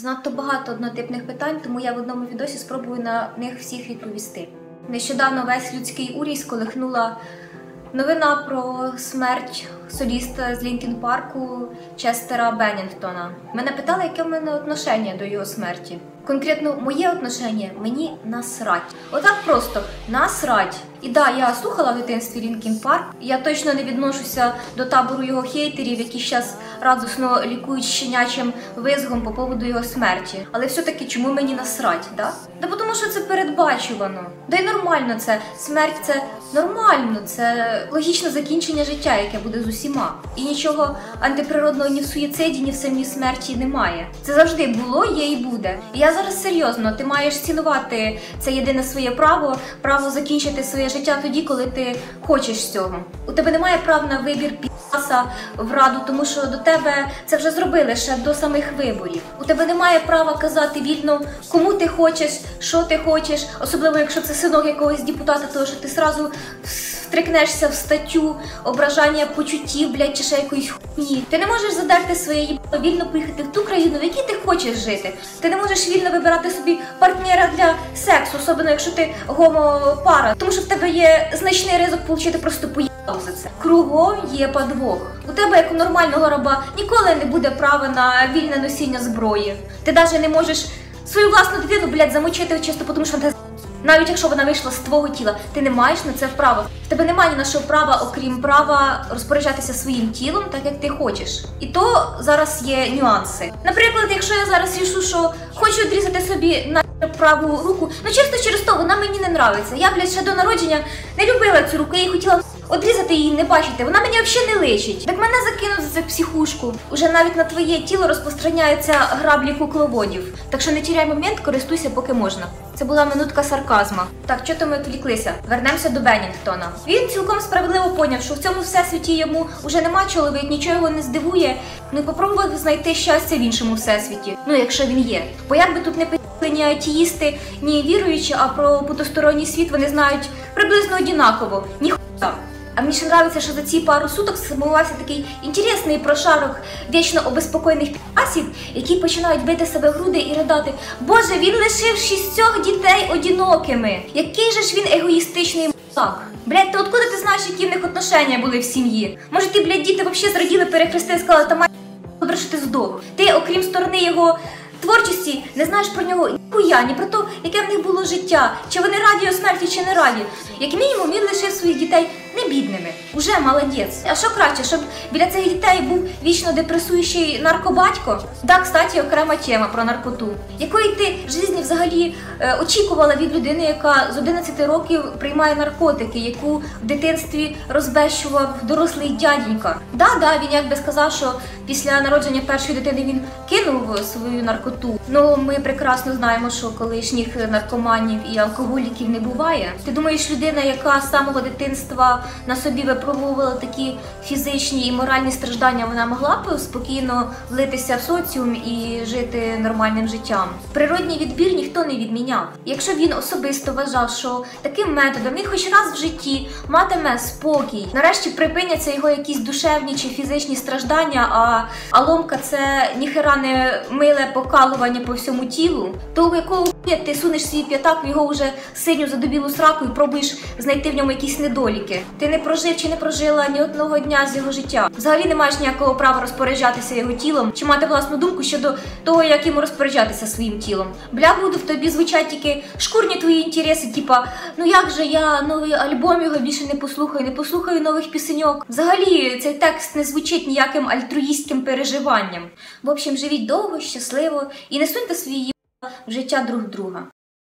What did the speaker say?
Занадто багато однотипних питань, тому я в одному відосі спробую на них всіх відповісти. Нещодавно весь людський урій сколихнула новина про смерть соліста з Лінкін Парку Честера Беннінгтона. Мене питали, яке в мене отношення до його смерті. Конкретно моє отношення мені насрать. Отак просто насрать. І да, я слухала в дитинстві Лінкін Парк. Я точно не відношуся до табору його хейтерів, які зараз радосно лікують щенячим визгом по поводу його смерті. Але все-таки чому мені насрать, да? Да тому що це передбачувано. Да й нормально це. Смерть це нормально, це логічне закінчення життя, яке буде з усіма. І нічого антиприродного ні в суїциді, ні в самій смерті немає. Це завжди було, є і буде. І я зараз серйозно, ти маєш цінувати це єдине своє право, право закінчити своє життя тоді, коли ти хочеш цього. У тебе немає прав на вибір піса в раду, тому що до тебе це вже зробили ще до самих виборів. У тебе немає права казати вільно, кому ти хочеш, що ти хочеш, особливо якщо це синок якогось депутата, то що ти сразу втрикнешся в статтю ображання почуттів, блядь, чи ще якоїсь хуйні. Ти не можеш задерти своє їбало вільно поїхати в ту країну, в якій ти хочеш жити. Ти не можеш вільно вибирати собі партнера для сексу, особливо якщо ти гомопара, тому що в тебе є значний ризик отримати просто поїбало за це. Кругом є подвох. У тебе, як у нормального раба, ніколи не буде права на вільне носіння зброї. Ти навіть не можеш свою власну дитину, блядь, замочити чисто, тому що вона навіть якщо вона вийшла з твого тіла, ти не маєш на це права. В тебе немає ні на що права, окрім права розпоряджатися своїм тілом, так як ти хочеш. І то зараз є нюанси. Наприклад, якщо я зараз рішу, що хочу відрізати собі на праву руку, ну чисто через то вона мені не нравиться. Я, блядь, ще до народження не любила цю руку, я її хотіла одрізати її, не бачити. Вона мені взагалі не личить. Так мене закинуть за це психушку. Уже навіть на твоє тіло розпространяються граблі кукловодів. Так що не тіряй момент, користуйся, поки можна. Це була минутка сарказма. Так, що то ми відвліклися? Вернемося до Беннінгтона. Він цілком справедливо поняв, що в цьому всесвіті йому вже нема чоловік, нічого його не здивує. Ну і попробував знайти щастя в іншому всесвіті. Ну, якщо він є. Бо як би тут не пи***ли ні атеїсти, ні віруючі, а про потусторонній світ вони знають приблизно однаково. Ніхуя. А мені ще нравиться, що за ці пару суток сформувався такий інтересний прошарок вічно обеспокоєних пі***сів, які починають бити себе в груди і ридати. Боже, він лишив шістьох дітей одинокими. Який же ж він егоїстичний м***ак. Блядь, ти откуда ти знаєш, які в них отношення були в сім'ї? Може, ти, блядь, діти взагалі зраділи, перехрестили, сказали, та май добре, що ти здох. Ти, окрім сторони його творчості, не знаєш про нього ніхуя, ні про те, яке в них було життя, чи вони раді його смерті, чи не раді. Як мінімум, він лишив своїх дітей не бідними. Уже молодець. А що краще, щоб біля цих дітей був вічно депресуючий наркобатько? Да, кстати, окрема тема про наркоту. Якої ти в житті взагалі е, очікувала від людини, яка з 11 років приймає наркотики, яку в дитинстві розбещував дорослий дяденька? Да, да, він якби сказав, що після народження першої дитини він кинув свою наркоту. Ну ми прекрасно знаємо, що колишніх наркоманів і алкоголіків не буває. Ти думаєш, людина, яка з самого дитинства на собі випробовувала такі фізичні і моральні страждання, вона могла б спокійно влитися в соціум і жити нормальним життям. Природній відбір ніхто не відміняв. Якщо він особисто вважав, що таким методом він хоч раз в житті матиме спокій, нарешті припиняться його якісь душевні чи фізичні страждання, а, а ломка це ніхера не миле покалування по всьому тілу, то у якого ти сунеш свій п'ятак в його вже синю задубілу сраку і пробуєш знайти в ньому якісь недоліки. Ти не прожив чи не прожила ні одного дня з його життя. Взагалі не маєш ніякого права розпоряджатися його тілом чи мати власну думку щодо того, як йому розпоряджатися своїм тілом. Бля, буду в тобі звучать тільки шкурні твої інтереси, типа, ну як же я новий альбом його більше не послухаю, не послухаю нових пісеньок. Взагалі цей текст не звучить ніяким альтруїстським переживанням. В общем, живіть довго, щасливо і не суньте свої в життя друг друга.